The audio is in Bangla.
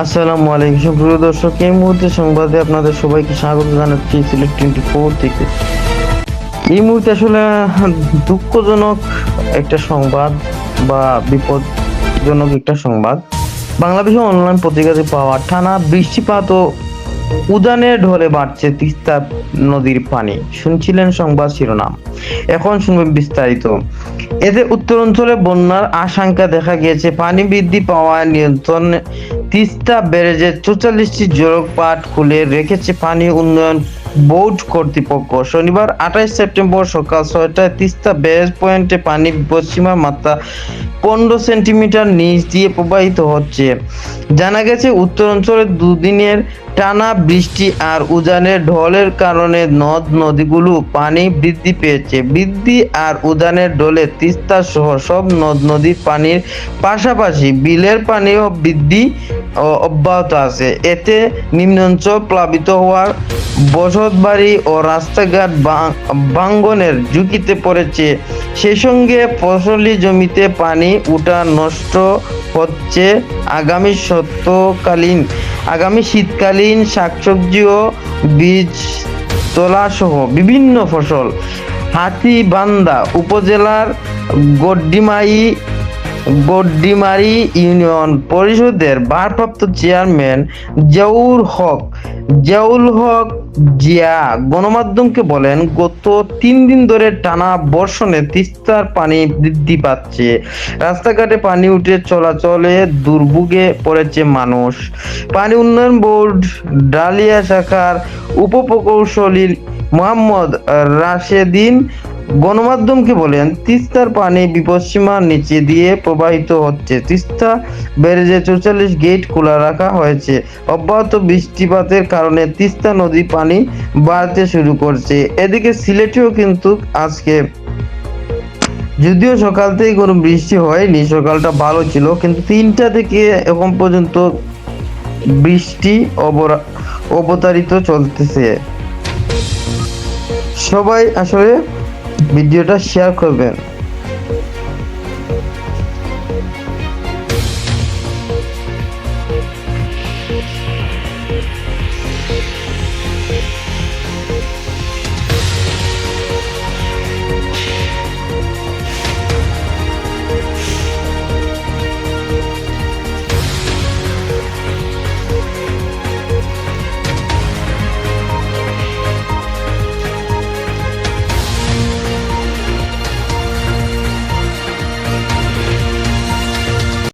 আসসালামু আলাইকুম। সুপ্রিয় দর্শক, এই মুহূর্তে সংবাদে আপনাদের সবাইকে স্বাগত জানাচ্ছি সিলেক্ট টোয়েন্টি ফোর থেকে। এই মুহূর্তে আসলে দুঃখজনক একটা সংবাদ বা বিপদজনক একটা সংবাদ। বাংলাদেশে অনলাইন পত্রিকাতে পাওয়া, টানা বৃষ্টিপাত ও উদানের ঢলে বাড়ছে তিস্তা নদীর পানি। শুনছিলেন সংবাদ শিরোনাম। এখন শুনবেন বিস্তারিত। এতে উত্তরাঞ্চলে বন্যার আশঙ্কা দেখা গিয়েছে। পানি বৃদ্ধি পাওয়া নিয়ন্ত্রণে তিস্তা ব্যারেজে চৌচল্লিশটি জলপাট খুলে রেখেছে পানি উন্নয়ন বোর্ড কর্তৃপক্ষ। শনিবার আঠাশ সেপ্টেম্বর সকাল ছয়টায় তিস্তা ব্যারেজ পয়েন্টে পানি পশ্চিমা মাত্রা পনেরো সেন্টিমিটার নিচ দিয়ে প্রবাহিত হচ্ছে। জানা গেছে উত্তর অঞ্চলের দুদিনের টানা বৃষ্টি আর উজানের ঢলের কারণে নদ নদীগুলো পানি বৃদ্ধি পেয়েছে। বৃদ্ধি আর উজানের ঢলে তিস্তা সহ সব নদ নদীর পানির পাশাপাশি বিলের পানিও বৃদ্ধি অব্যাহত আছে। এতে নিম্নাঞ্চল প্লাবিত হওয়ার বসতবাড়ি ও রাস্তাঘাট ভাঙ- ভাঙ্গনের ঝুঁকিতে পড়েছে। সেই সঙ্গে ফসলি জমিতে পানি উঠা নষ্ট হচ্ছে। আগামী শতকালীন আগামী শীতকালীন শাকসবজি ও বীজ তোলা সহ বিভিন্ন ফসল। হাতিবান্ধা উপজেলার গড্ডিমাই গড্ডিমারি ইউনিয়ন পরিষদের ভারপ্রাপ্ত চেয়ারম্যান জিয়াউর হক। জিয়াউল হক জিয়া গণমাধ্যমকে বলেন, গত তিন দিন ধরে টানা বর্ষণে তিস্তার পানি বৃদ্ধি পাচ্ছে। রাস্তাঘাটে পানি উঠে চলাচলে দুর্ভোগে পড়েছে মানুষ। পানি উন্নয়ন বোর্ড, ডালিয়া শাখার উপপ্রকৌশলী মোহাম্মদ রাশেদিন গণমাধ্যমকে বলেন, তিস্তার পানি বিপদসীমার নিচে দিয়ে প্রবাহিত হচ্ছে। তিস্তা ব্যারেজে চৌচল্লিশ গেট খোলা রাখা হয়েছে। অব্যাহত বৃষ্টিপাতের কারণে তিস্তা নদী পানি বাড়তে শুরু করছে। এদিকে সিলেটেও কিন্তু আজকে যদিও সকাল থেকে কোনো বৃষ্টি হয়নি, সকালটা ভালো ছিল, কিন্তু তিনটা থেকে এখন পর্যন্ত বৃষ্টি অবতারিত চলতেছে। সবাই আসলে ভিডিওটা শেয়ার করবেন।